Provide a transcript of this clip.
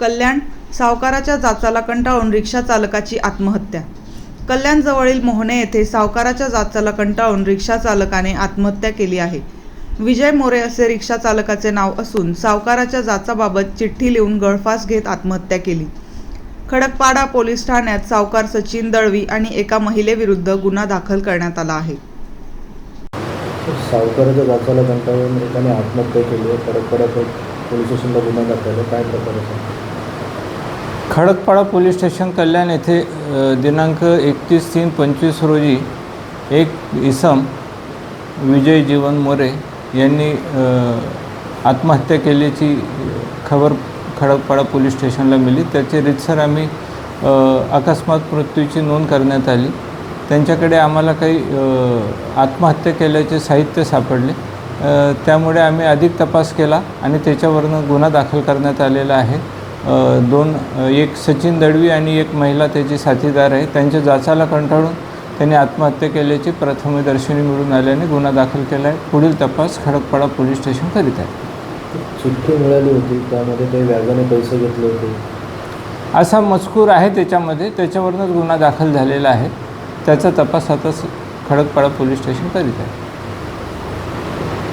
कल्याण सावकाराच्या जाचाला कंटाळून रिक्षा चालकाची आत्महत्या. कल्याणजवळील मोहने येथे सावकाराच्या जाचाला कंटाळून रिक्षा चालकाने आत्महत्या केली आहे. विजय मोरे असे रिक्षा चालकाचे नाव असून सावकाराच्या जाचाबाबत चिठ्ठी लिहून गळफास घेत आत्महत्या केली. खडकपाडा पोलीस ठाण्यात सावकार सचिन दळवी आणि एका महिलेविरुद्ध गुन्हा दाखल करण्यात आला आहे. सावकाराच्या जाचाला कंटाळून एकाने आत्महत्या केली आहे. खडकपाडा पोलीस स्टेशनला गुन्हा दाखल काय प्रकार आहे? खडकपाडा पोलीस स्टेशन कल्याण येथे दिनांक एकतीस तीन पंचवीस रोजी एक इसम विजय जीवन मोरे यांनी आत्महत्या केल्याची खबर खडकपाडा पोलीस स्टेशनला मिली त्याचे रितसर आम्ही अकस्मात मृत्यूची नोंद करण्यात आली. त्यांच्याकडे आम्हाला काही आत्महत्या केल्याचे साहित्य सापडले. त्यामुळे आम्ही अधिक तपास केला आणि त्याच्यावरनं गुन्हा दाखल करण्यात आलेला आहे. दोन एक सचिन दळवी आणि एक महिला त्याची साथीदार आहे त्यांच्या जाचाला कंटाळून त्यांनी आत्महत्या केल्याची प्रथमदर्शनी मिळून आल्याने गुन्हा दाखल केला आहे. पुढील तपास खडकपाडा पोलीस स्टेशन करीत आहे. चिठ्ठी मिळाली होती त्यामध्ये काही व्याजाने पैसे घेतले होते. असा मजकूर आहे त्याच्यामध्ये त्याच्यावरूनच गुन्हा दाखल झालेला आहे. त्याचा तपास आता खडकपाडा पोलीस स्टेशन करीत आहे.